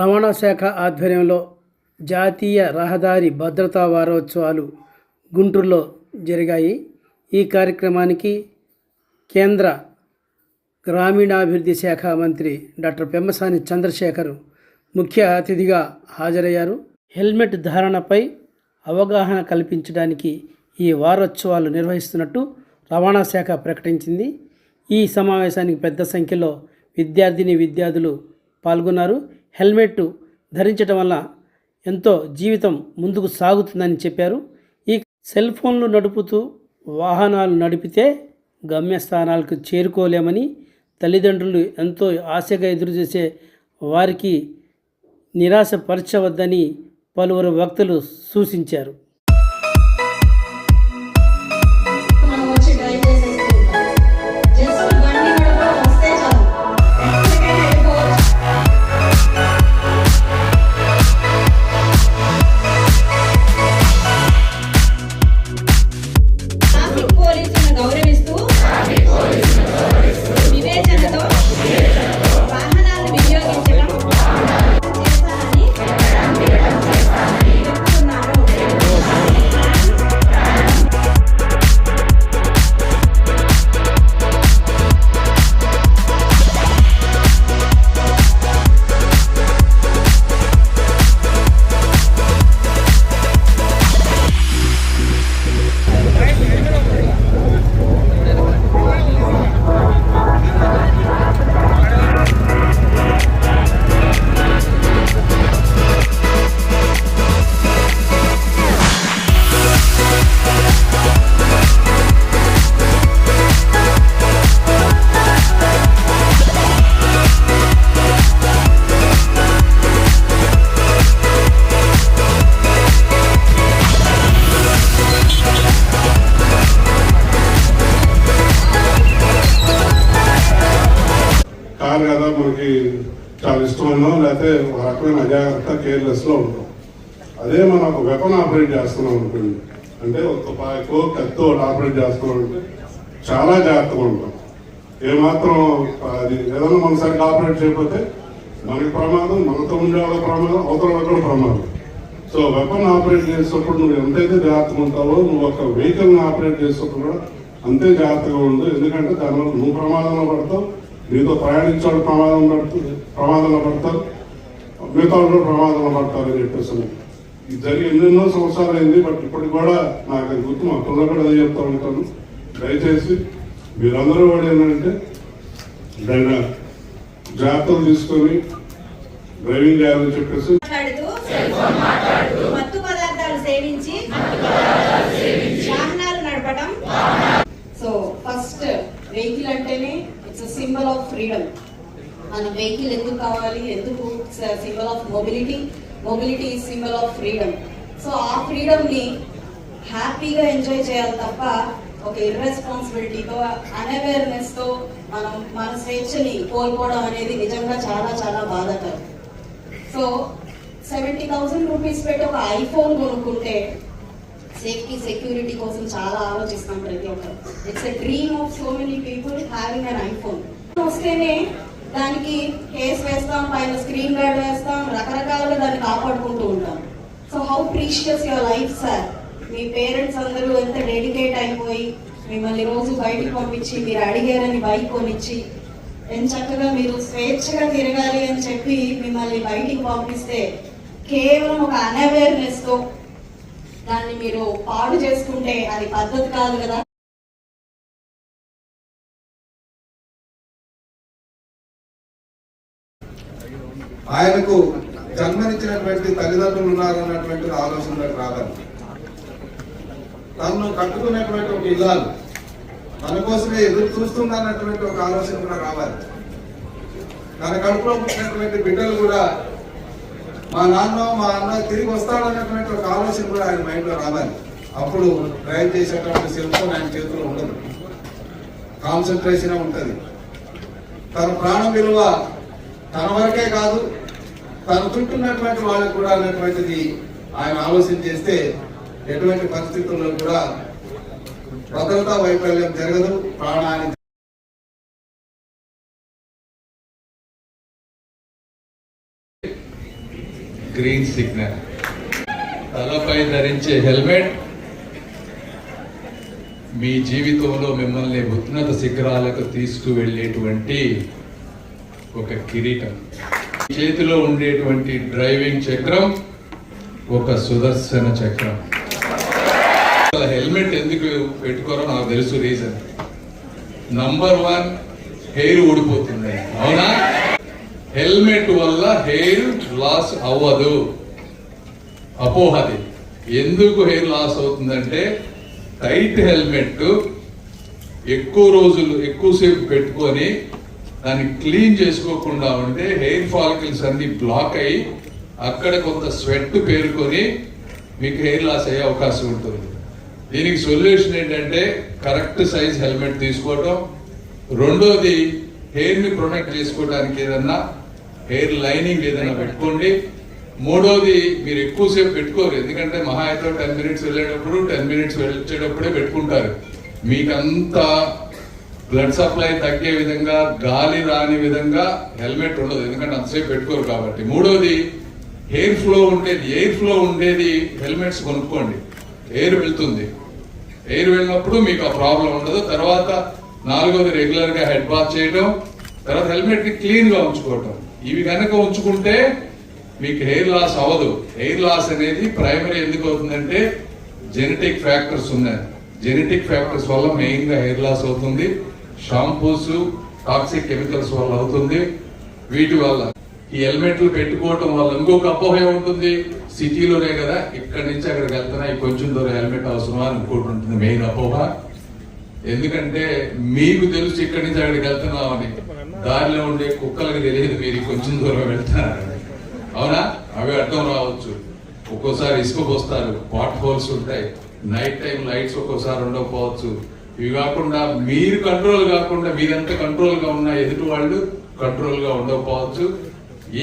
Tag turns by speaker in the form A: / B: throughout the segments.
A: రవాణా శాఖ ఆధ్వర్యంలో జాతీయ రహదారి భద్రతా వారోత్సవాలు గుంటూరులో జరిగాయి. ఈ కార్యక్రమానికి కేంద్ర గ్రామీణాభివృద్ధి శాఖ మంత్రి డాక్టర్ పెమ్మసాని చంద్రశేఖర్ ముఖ్య అతిథిగా హాజరయ్యారు. హెల్మెట్ ధారణపై అవగాహన కల్పించడానికి ఈ వారోత్సవాలు నిర్వహిస్తున్నట్టు రవాణా శాఖ ప్రకటించింది. ఈ సమావేశానికి పెద్ద సంఖ్యలో విద్యార్థిని విద్యార్థులు పాల్గొన్నారు. హెల్మెట్ ధరించడం వల్ల ఎంతో జీవితం ముందుకు సాగుతుందని చెప్పారు. ఈ సెల్ ఫోన్లు నడుపుతూ వాహనాలు నడిపితే గమ్యస్థానాలకు చేరుకోలేమని తల్లిదండ్రులు ఎంతో ఆశగా ఎదురుచూసే వారికి నిరాశపరచవద్దని పలువురు వక్తలు సూచించారు.
B: కారు కదా మనకి చాలా ఇష్టమన్నాం లేకపోతే ఒక రకమైన అజాగ్రత్త కేర్లెస్లో ఉంటాం. అదే మనం ఒక వెపన్ ఆపరేట్ చేస్తున్నాం అనుకోండి. అంటే ఒక తుపాకో కత్తో ఆపరేట్ చేస్తున్నాం అంటే చాలా జాగ్రత్తగా ఉంటాం. ఏమాత్రం అది ఏదైనా మన సరిగ్గా ఆపరేట్ చేయకపోతే మనకి ప్రమాదం మనతో ఉండే వాళ్ళ ప్రమాదం అవతల వాళ్ళకి కూడా ప్రమాదం. సో వెపన్ ఆపరేట్ చేసేటప్పుడు నువ్వు ఎంతైతే జాగ్రత్తగా ఉంటావో నువ్వు ఒక వెహికల్ని ఆపరేట్ చేసేటప్పుడు కూడా అంతే జాగ్రత్తగా ఉండదు ఎందుకంటే దానివల్ల నువ్వు ప్రమాదంలో పడతావు మీతో ప్రయాణించాడు ప్రమాదం పడుతుంది ప్రమాదంలో పడతారు మిగతా వాళ్ళు కూడా ప్రమాదంలో పడతారు అని చెప్పేసి ఇది జరిగి ఎన్నెన్నో సంవత్సరాలు అయింది బట్ ఇప్పటికి కూడా నాకు అది గుర్తు మా పిల్లలు కూడా అదే చెప్తా ఉంటాను దయచేసి మీరందరూ కూడా ఏంటంటే దాన్ని జాగ్రత్తలు తీసుకొని డ్రైవింగ్ చేయాలని చెప్పేసి
C: మత్తు పదార్థాలు సేవించి వాహనాలు నడపడం సో ఫస్ట్ వెహికల్ అంటేనే ఇట్స్ సింబల్ ఆఫ్ ఫ్రీడమ్ మన వెహికల్ ఎందుకు కావాలి? ఎందుకు? Symbol of mobility mobility is symbol of freedom so ఆ ఫ్రీడమ్ని హ్యాపీగా ఎంజాయ్ చేయాలి తప్ప ఒక ఇర్రెస్పాన్సిబిలిటీతో అన్అవేర్నెస్తో మనం మన స్వేచ్ఛని కోల్పోవడం అనేది నిజంగా చాలా చాలా బాధాకరం. సో సెవెంటీ థౌసండ్ రూపీస్ పెట్టి ఒక ఐఫోన్ కొనుక్కుంటే సేఫ్టీ సెక్యూరిటీ కోసం చాలా ఆలోచిస్తాం ప్రతి ఒక్కరు. It's a dream of so many people having an iPhone వస్తేనే దానికి కేస్ వేస్తాం పైన స్క్రీన్ గార్డ్ వేస్తాం రకరకాలుగా దాన్ని కాపాడుకుంటూ ఉంటాం. So how precious your life sir me parents అందరూ ఎంత డెడికేట్ అయిపోయి మిమ్మల్ని రోజు బయటికి పంపించి మీరు అడిగారని బైక్ కొనిచ్చి ఎంత చక్కగా మీరు స్వేచ్ఛగా తిరగాలి అని చెప్పి మిమ్మల్ని బయటికి పంపిస్తే కేవలం ఒక అన్అవేర్నెస్తో దాన్ని మీరు పాడు చేసుకుంటే అది పద్ధతి కాదు కదా.
D: ఆయనకు జన్మనిచ్చినటువంటి తల్లిదండ్రులు ఉన్నారన్నటువంటి ఆలోచనలకు రావాలి తను కట్టుకున్నటువంటి ఒక ఇల్లాలు తన కోసమే ఎదురు చూస్తుందన్నటువంటి ఒక ఆలోచన కూడా రావాలి. తన కడుపులో పుట్టినటువంటి బిడ్డలు కూడా మా నాన్న మా అన్న తిరిగి వస్తాడన్నటువంటి ఒక ఆలోచన కూడా ఆయన మైండ్లో రావాలి. అప్పుడు డ్రైవ్ చేసేటువంటి సెల్ ఫోన్ ఆయన చేతిలో ఉండదు. కాన్సన్ట్రేషన్ ఉంటుంది. తన ప్రాణం విలువ తన వరకే కాదు తన చుట్టూ ఉన్నటువంటి వాళ్ళకు కూడా అన్నటువంటిది ఆయన ఆలోచన చేస్తే ఎటువంటి పరిస్థితుల్లో కూడా భద్రతా వైఫల్యం జరగదు ప్రాణానికి
E: గ్రీన్ సిగ్నల్ తలపై ధరించే హెల్మెట్ మీ జీవితంలో మిమ్మల్ని ఉన్నత శిఖరాలకు తీసుకువెళ్ళేటువంటి ఒక కిరీటం. చేతిలో ఉండేటువంటి డ్రైవింగ్ చక్రం ఒక సుదర్శన చక్రం. హెల్మెట్ ఎందుకు పెట్టుకోరో నాకు తెలుసు రీజన్ నంబర్ వన్ హెయిర్ ఊడిపోతుంది. అవునా? హెల్మెట్ వల్ల హెయిర్ లాస్ అవ్వదు. అపోహది. ఎందుకు హెయిర్ లాస్ అవుతుందంటే టైట్ హెల్మెట్ ఎక్కువ రోజులు ఎక్కువసేపు పెట్టుకొని దాన్ని క్లీన్ చేసుకోకుండా ఉంటే హెయిర్ ఫాలికల్స్ అన్ని బ్లాక్ అయ్యి అక్కడ కొంత స్వెట్ పేరుకొని మీకు హెయిర్ లాస్ అయ్యే అవకాశం ఉంటుంది. దీనికి సొల్యూషన్ ఏంటంటే కరెక్ట్ సైజ్ హెల్మెట్ తీసుకోవటం. రెండోది హెయిర్ని ప్రొటెక్ట్ చేసుకోవడానికి ఏదన్నా హెయిర్ లైనింగ్ ఏదైనా పెట్టుకోండి. మూడోది మీరు ఎక్కువసేపు పెట్టుకోరు. ఎందుకంటే మహా అయితే టెన్ మినిట్స్ వెళ్ళేటప్పుడు టెన్ మినిట్స్ వచ్చేటప్పుడే పెట్టుకుంటారు. మీకంతా బ్లడ్ సప్లై తగ్గే విధంగా గాలి రాని విధంగా హెల్మెట్ ఉండదు. ఎందుకంటే అంతసేపు పెట్టుకోరు కాబట్టి. మూడోది ఎయిర్ ఫ్లో ఉండేది. ఎయిర్ ఫ్లో ఉండేది హెల్మెట్స్ కొనుక్కోండి. ఎయిర్ వెళ్తుంది. ఎయిర్ వెళ్ళినప్పుడు మీకు ఆ ప్రాబ్లం ఉండదు. తర్వాత నాలుగోది రెగ్యులర్గా హెడ్ బాత్ చేయడం తర్వాత హెల్మెట్ని క్లీన్గా ఉంచుకోవటం. ఇవి కనుక ఉంచుకుంటే మీకు హెయిర్ లాస్ అవ్వదు. హెయిర్ లాస్ అనేది ప్రైమరీ ఎందుకు అవుతుందంటే జెనెటిక్ ఫ్యాక్టర్స్ ఉన్నాయి. జెనెటిక్ ఫ్యాక్టర్స్ వల్ల మెయిన్గా హెయిర్ లాస్ అవుతుంది. షాంపూస్ టాక్సిక్ కెమికల్స్ వల్ల అవుతుంది. వీటి వల్ల ఈ హెల్మెట్లు పెట్టుకోవటం వల్ల ఇంకొక అపోహ ఉంటుంది సిటీలోనే కదా ఇక్కడి నుంచి అక్కడికి వెళ్తున్నా ఈ కొంచెం దూరం హెల్మెట్ అవసరమా అని ఉంటుంది మెయిన్ అపోహ. ఎందుకంటే మీకు తెలుసు ఇక్కడి నుంచి అక్కడికి వెళ్తున్నామని. దారిలో ఉండే కుక్కలకు తెలియదు మీరు కొంచెం దూరం వెళ్తారు అవునా? అవి అర్థం రావచ్చు. ఒక్కోసారి ఇసుక పోస్తారు. పాట్ హోల్స్ ఉంటాయి. నైట్ టైం లైట్స్ ఒక్కోసారి ఉండకపోవచ్చు. ఇవి కాకుండా మీరు కంట్రోల్ కాకుండా మీరంతా కంట్రోల్గా ఉన్న ఎదుటి వాళ్ళు కంట్రోల్గా ఉండకపోవచ్చు.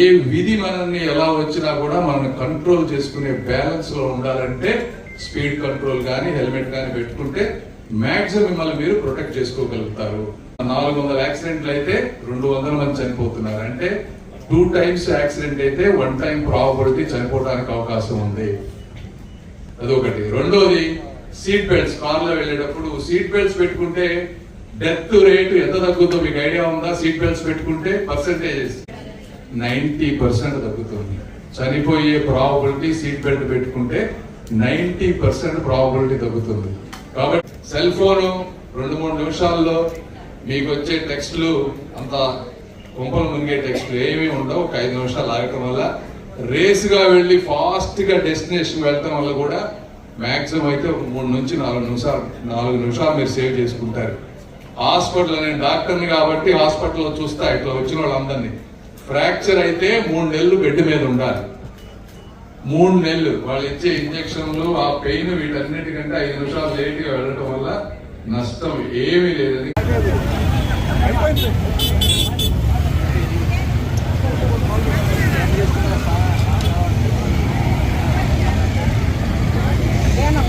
E: ఏ విధి మనల్ని ఎలా వచ్చినా కూడా మనం కంట్రోల్ చేసుకునే బ్యాలెన్స్లో ఉండాలంటే స్పీడ్ కంట్రోల్ కానీ హెల్మెట్ కానీ పెట్టుకుంటే మ్యాక్సిమం మిమ్మల్ని మీరు ప్రొటెక్ట్ చేసుకోగలుగుతారు. నాలుగు వందల యాక్సిడెంట్లు అయితే రెండు వందల మంది చనిపోతున్నారు అంటే టూ టైమ్స్ యాక్సిడెంట్ అయితే వన్ టైం ప్రాబిలిటీ చనిపోవడానికి అవకాశం ఉంది. అదొకటి. రెండోది సీట్ బెల్ట్స్. కార్లో వెళ్ళేటప్పుడు సీట్ బెల్ట్స్ పెట్టుకుంటే డెత్ రేట్ ఎంత తగ్గుతుందో మీకు ఐడియా ఉందా? సీట్ బెల్ట్స్ పెట్టుకుంటే పర్సంటేజెస్. నైంటీ పర్సెంట్ తగ్గుతుంది. చనిపోయే ప్రాబిలిటీ సీట్ బెల్ట్ పెట్టుకుంటే నైంటీ పర్సెంట్ ప్రాబిలిటీ తగ్గుతుంది. కాబట్టి సెల్ ఫోన్ రెండు మూడు నిమిషాల్లో మీకు వచ్చే టెక్స్ట్లు అంత కుంపలు మునిగే టెక్స్ట్లు ఏమీ ఉండవు. ఒక ఐదు నిమిషాలు ఆగటం వల్ల రేస్గా వెళ్ళి ఫాస్ట్గా డెస్టినేషన్ వెళ్ళటం వల్ల కూడా మ్యాక్సిమం అయితే మూడు నుంచి నాలుగు నిమిషాలు నాలుగు నిమిషాలు మీరు సేవ్ చేసుకుంటారు. హాస్పిటల్ నేను డాక్టర్ని కాబట్టి హాస్పిటల్లో చూస్తా ఇట్లా వచ్చిన వాళ్ళందరినీ. ఫ్రాక్చర్ అయితే మూడు నెలలు బెడ్ మీద ఉండాలి. మూడు నెలలు వాళ్ళు ఇచ్చే ఇంజక్షన్లు ఆ పెయిన్ వీటన్నిటికంటే ఐదు నిమిషాలు లేట్గా వెళ్ళటం వల్ల నష్టం ఏమీ లేదని అయిపోయింది ఏమో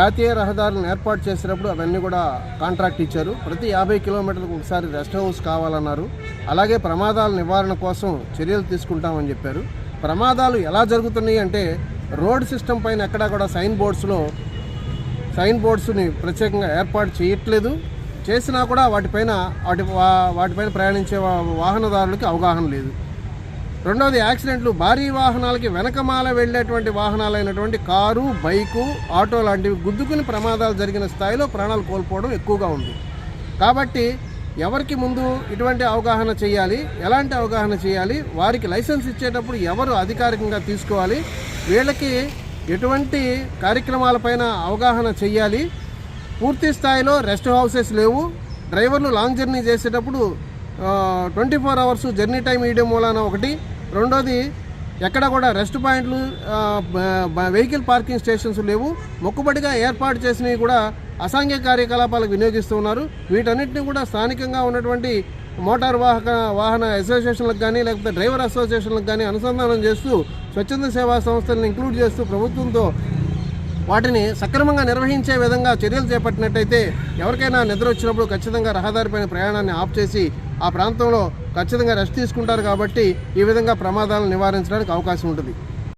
F: జాతీయ రహదారులను ఏర్పాటు చేసినప్పుడు అవన్నీ కూడా కాంట్రాక్ట్ ఇచ్చారు. ప్రతి యాభై కిలోమీటర్లకు ఒకసారి రెస్ట్ హౌస్ కావాలన్నారు. అలాగే ప్రమాదాల నివారణ కోసం చర్యలు తీసుకుంటామని చెప్పారు. ప్రమాదాలు ఎలా జరుగుతున్నాయి అంటే రోడ్ సిస్టమ్ పైన ఎక్కడా కూడా సైన్ బోర్డ్స్లో సైన్ బోర్డ్స్ని ప్రత్యేకంగా ఏర్పాటు చేయట్లేదు. చేసినా కూడా వాటిపైన వాటి వా- వాటిపైన ప్రయాణించే వా- వాహనదారులకి అవగాహన లేదు. రెండవది యాక్సిడెంట్లు. భారీ వాహనాలకి వెనకమాల వెళ్ళేటువంటి వాహనాలైనటువంటి కారు బైకు ఆటో లాంటివి గుద్దుకుని ప్రమాదాలు జరిగిన స్థాయిలో ప్రాణాలు కోల్పోవడం ఎక్కువగా ఉంది. కాబట్టి ఎవరికి ముందు ఇటువంటి అవగాహన చేయాలి? ఎలాంటి అవగాహన చేయాలి? వారికి లైసెన్స్ ఇచ్చేటప్పుడు ఎవరు అధికారికంగా తీసుకోవాలి? వీళ్ళకి ఎటువంటి కార్యక్రమాలపైన అవగాహన చేయాలి? పూర్తి స్థాయిలో రెస్ట్ హౌసెస్ లేవు. డ్రైవర్లు లాంగ్ జర్నీ చేసేటప్పుడు twenty four hours journey time ఇవ్వడం మూలాన ఒకటి. రెండోది ఎక్కడ కూడా రెస్ట్ పాయింట్లు వెహికల్ పార్కింగ్ స్టేషన్స్ లేవు. మొక్కుబడిగా ఏర్పాటు చేసినవి కూడా అసాంఘ్య కార్యకలాపాలకు వినియోగిస్తూ ఉన్నారు. వీటన్నిటిని కూడా స్థానికంగా ఉన్నటువంటి మోటార్ వాహక వాహన అసోసియేషన్లకు కానీ లేకపోతే డ్రైవర్ అసోసియేషన్లకు కానీ అనుసంధానం చేస్తూ స్వచ్ఛంద సేవా సంస్థలను ఇంక్లూడ్ చేస్తూ ప్రభుత్వంతో వాటిని సక్రమంగా నిర్వహించే విధంగా చర్యలు చేపట్టినట్టయితే ఎవరికైనా నిద్ర వచ్చినప్పుడు ఖచ్చితంగా రహదారిపైన ప్రయాణాన్ని ఆఫ్ చేసి ఆ ప్రాంతంలో ఖచ్చితంగా రెస్ట్ తీసుకుంటారు కాబట్టి ఈ విధంగా ప్రమాదాలను నివారించడానికి అవకాశం ఉంటుంది.